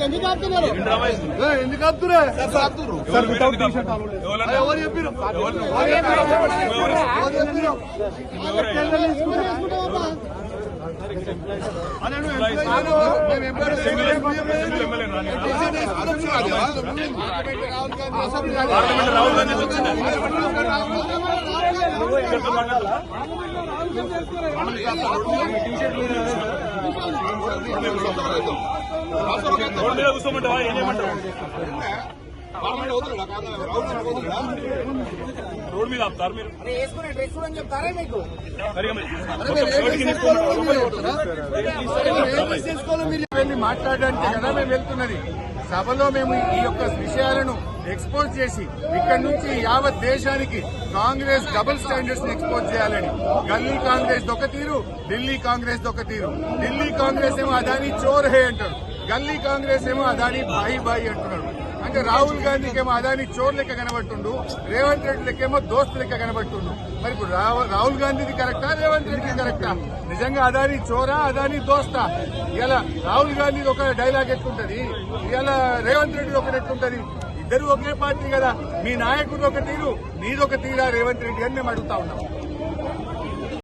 ఎందుకు ఆపుతున్నారు ఎందుకు ఆపుతున్నారు ఎవరు చెప్పారు రాహుల్ గాంధీ కూర్చోమంటావా ఏం చేయమంటావు మీద ఆపుతారు మీరు వేసుకునే డ్రెస్ చెప్తారా మీకు వెళ్ళి మాట్లాడడానికి కదా మేము వెళ్తున్నది. సభలో మేము ఈ యొక్క విషయాలను ఎక్స్పోజ్ చేసి ఇక్కడి నుంచి యావత్ దేశానికి కాంగ్రెస్ డబుల్ స్టాండర్డ్స్ని ఎక్స్పోజ్ చేయాలని. గల్లీ కాంగ్రెస్ దొక తీరు ఢిల్లీ కాంగ్రెస్ దొక తీరు. ఢిల్లీ కాంగ్రెస్ ఏమో అదాని చోర్ హే అంటాడు గల్లీ కాంగ్రెస్ ఏమో అదాని బాయి బాయి అంటున్నాడు అంటే రాహుల్ గాంధీకి ఏమో అదాని చోర్ లెక్క కనబడుతుండు రేవంత్ రెడ్డి లెక్కేమో దోస్తు లెక్క కనబడుతుండు. మరి ఇప్పుడు రాహుల్ గాంధీది కరెక్టా రేవంత్ రెడ్డి కరెక్టా? నిజంగా అదాని చోరా అదాని దోస్తా? ఇలా రాహుల్ గాంధీ ఒక డైలాగ్ ఎట్లుంటది? ఇలా రేవంత్ రెడ్డి ఒకటి ఎట్లుంటది? ఇద్దరు ఒకే పార్టీ కదా. మీ నాయకుడు ఒక తీరు నీదొక తీరా రేవంత్ రెడ్డి అని మేము అడుగుతా ఉన్నాం.